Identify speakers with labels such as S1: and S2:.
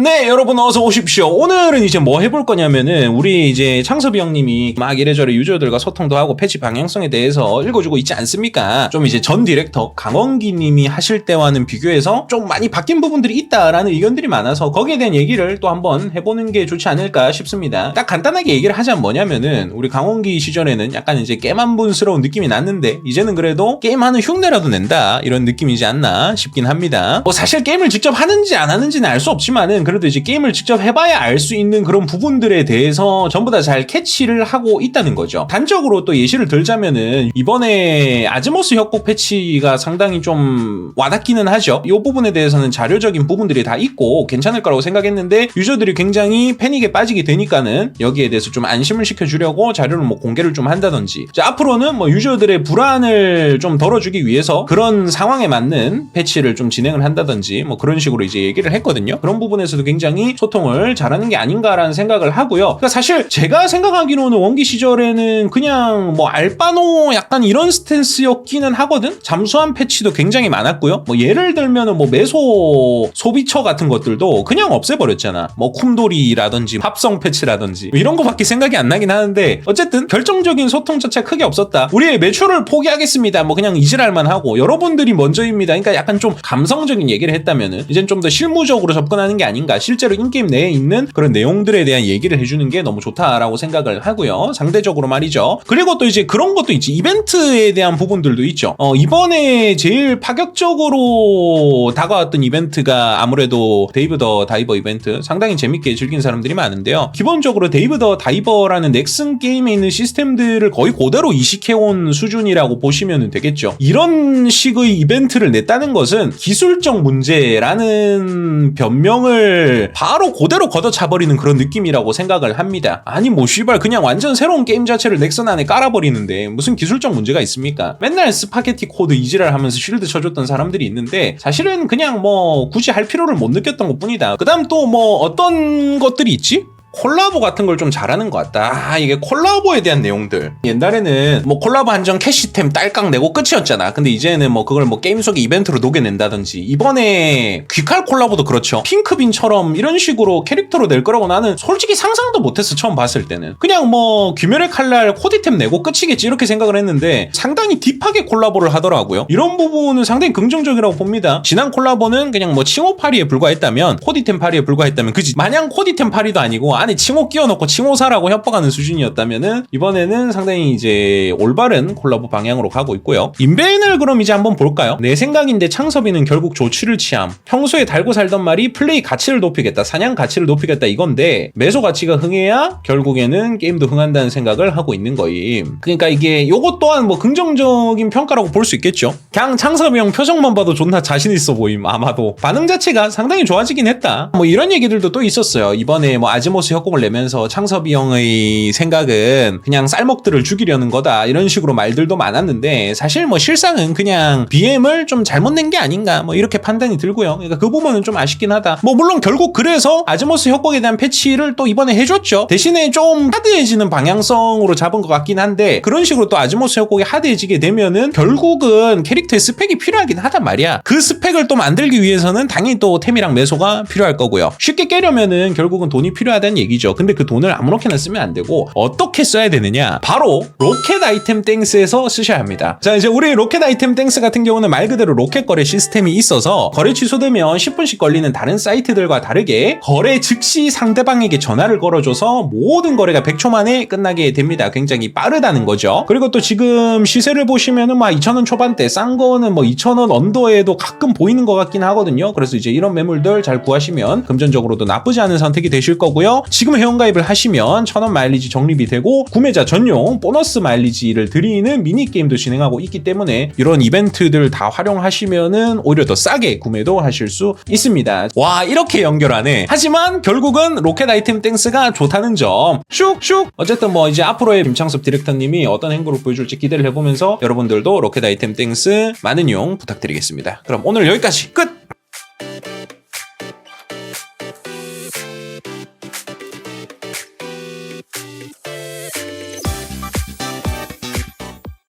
S1: 네, 여러분 어서 오십시오. 오늘은 이제 뭐 해볼 거냐면은 우리 이제 창섭이 형님이 막 이래저래 유저들과 소통도 하고 패치 방향성에 대해서 읽어주고 있지 않습니까? 좀 이제 전 디렉터 강원기 님이 하실 때와는 비교해서 좀 많이 바뀐 부분들이 있다라는 의견들이 많아서 거기에 대한 얘기를 또 한번 해보는 게 좋지 않을까 싶습니다. 딱 간단하게 얘기를 하자면 뭐냐면은 우리 강원기 시절에는 약간 이제 게임한분스러운 느낌이 났는데 이제는 그래도 게임하는 흉내라도 낸다 이런 느낌이지 않나 싶긴 합니다. 뭐 사실 게임을 직접 하는지 안 하는지는 알 수 없지만은 그래도 이제 게임을 직접 해봐야 알 수 있는 그런 부분들에 대해서 전부 다 잘 캐치를 하고 있다는 거죠. 단적으로 또 예시를 들자면은 이번에 아즈모스 협곡 패치가 상당히 좀 와닿기는 하죠. 이 부분에 대해서는 자료적인 부분들이 다 있고 괜찮을 거라고 생각했는데 유저들이 굉장히 패닉에 빠지게 되니까는 여기에 대해서 좀 안심을 시켜주려고 자료를 뭐 공개를 좀 한다든지 자, 앞으로는 뭐 유저들의 불안을 좀 덜어주기 위해서 그런 상황에 맞는 패치를 좀 진행을 한다든지 뭐 그런 식으로 이제 얘기를 했거든요. 그런 부분에서 도 굉장히 소통을 잘하는 게 아닌가라는 생각을 하고요. 그러니까 사실 제가 생각하기로는 원기 시절에는 그냥 뭐 알바노 약간 이런 스탠스였기는 하거든. 잠수함 패치도 굉장히 많았고요. 뭐 예를 들면은 뭐 메소 소비처 같은 것들도 그냥 없애버렸잖아. 뭐 쿰돌이라든지 합성 패치라든지 뭐 이런 거밖에 생각이 안 나긴 하는데 어쨌든 결정적인 소통 자체가 크게 없었다. 우리의 매출을 포기하겠습니다. 뭐 그냥 이질할만 하고 여러분들이 먼저입니다. 그러니까 약간 좀 감성적인 얘기를 했다면은 이젠 좀 더 실무적으로 접근하는 게 아닌가. 실제로 인게임 내에 있는 그런 내용들에 대한 얘기를 해주는 게 너무 좋다라고 생각을 하고요. 상대적으로 말이죠. 그리고 또 이제 그런 것도 있지. 이벤트에 대한 부분들도 있죠. 어, 이번에 제일 파격적으로 다가왔던 이벤트가 아무래도 데이브 더 다이버 이벤트. 상당히 재밌게 즐긴 사람들이 많은데요. 기본적으로 데이브 더 다이버라는 넥슨 게임에 있는 시스템들을 거의 그대로 이식해온 수준이라고 보시면 되겠죠. 이런 식의 이벤트를 냈다는 것은 기술적 문제라는 변명을 바로 그대로 걷어차버리는 그런 느낌이라고 생각을 합니다. 아니 뭐 씨발 그냥 완전 새로운 게임 자체를 넥슨 안에 깔아버리는데 무슨 기술적 문제가 있습니까? 맨날 스파게티 코드 이지랄 하면서 쉴드 쳐줬던 사람들이 있는데 사실은 그냥 뭐 굳이 할 필요를 못 느꼈던 것 뿐이다. 그 다음 또 뭐 어떤 것들이 있지? 콜라보 같은 걸 좀 잘하는 것 같다. 아, 이게 콜라보에 대한 내용들. 옛날에는 뭐 콜라보 한정 캐시템 딸깍 내고 끝이었잖아. 근데 이제는 뭐 그걸 뭐 게임 속의 이벤트로 녹여낸다든지. 이번에 귀칼 콜라보도 그렇죠. 핑크빈처럼 이런 식으로 캐릭터로 낼 거라고 나는 솔직히 상상도 못했어. 처음 봤을 때는. 그냥 뭐 귀멸의 칼날 코디템 내고 끝이겠지 이렇게 생각을 했는데 상당히 딥하게 콜라보를 하더라고요. 이런 부분은 상당히 긍정적이라고 봅니다. 지난 콜라보는 그냥 뭐 칭호 파리에 불과했다면 코디템 파리에 불과했다면 그지. 마냥 코디템 파리도 아니고 안에 칭호 끼워놓고 칭호 사라고 협박하는 수준이었다면은 이번에는 상당히 이제 올바른 콜라보 방향으로 가고 있고요. 인베인을 그럼 이제 한번 볼까요? 내 생각인데 창섭이는 결국 조치를 취함. 평소에 달고 살던 말이 플레이 가치를 높이겠다, 사냥 가치를 높이겠다 이건데 매소 가치가 흥해야 결국에는 게임도 흥한다는 생각을 하고 있는 거임. 그러니까 이게 요것 또한 뭐 긍정적인 평가라고 볼 수 있겠죠. 그냥 창섭이 형 표정만 봐도 존나 자신 있어 보임 아마도 반응 자체가 상당히 좋아지긴 했다. 뭐 이런 얘기들도 또 있었어요. 이번에 뭐 아즈모스 협곡을 내면서 창섭이 형의 생각은 그냥 쌀먹들을 죽이려는 거다 이런 식으로 말들도 많았는데 사실 뭐 실상은 그냥 BM을 좀 잘못 낸 게 아닌가 뭐 이렇게 판단이 들고요. 그러니까 그 부분은 좀 아쉽긴 하다. 뭐 물론 결국 그래서 아즈모스 협곡에 대한 패치를 또 이번에 해줬죠. 대신에 좀 하드해지는 방향성으로 잡은 것 같긴 한데 그런 식으로 또 아즈모스 협곡이 하드해지게 되면은 결국은 캐릭터의 스펙이 필요하긴 하단 말이야. 그 스펙을 또 만들기 위해서는 당연히 또 템이랑 매소가 필요할 거고요. 쉽게 깨려면은 결국은 돈이 필요하다는 얘기죠. 근데 그 돈을 아무렇게나 쓰면 안 되고 어떻게 써야 되느냐? 바로 로켓 아이템 땡스에서 쓰셔야 합니다. 자 이제 우리 로켓 아이템 땡스 같은 경우는 말 그대로 로켓 거래 시스템이 있어서 거래 취소되면 10분씩 걸리는 다른 사이트들과 다르게 거래 즉시 상대방에게 전화를 걸어줘서 모든 거래가 100초 만에 끝나게 됩니다. 굉장히 빠르다는 거죠. 그리고 또 지금 시세를 보시면은 막 2,000원 초반대 싼 거는 뭐 2,000원 언더에도 가끔 보이는 것 같긴 하거든요. 그래서 이제 이런 매물들 잘 구하시면 금전적으로도 나쁘지 않은 선택이 되실 거고요. 지금 회원가입을 하시면 1,000원 마일리지 적립이 되고 구매자 전용 보너스 마일리지를 드리는 미니게임도 진행하고 있기 때문에 이런 이벤트들 다 활용하시면은 오히려 더 싸게 구매도 하실 수 있습니다. 와 이렇게 연결하네. 하지만 결국은 로켓 아이템 땡스가 좋다는 점. 슉슉. 어쨌든 뭐 이제 앞으로의 김창섭 디렉터님이 어떤 행보를 보여줄지 기대를 해보면서 여러분들도 로켓 아이템 땡스 많은 이용 부탁드리겠습니다. 그럼 오늘 여기까지 끝.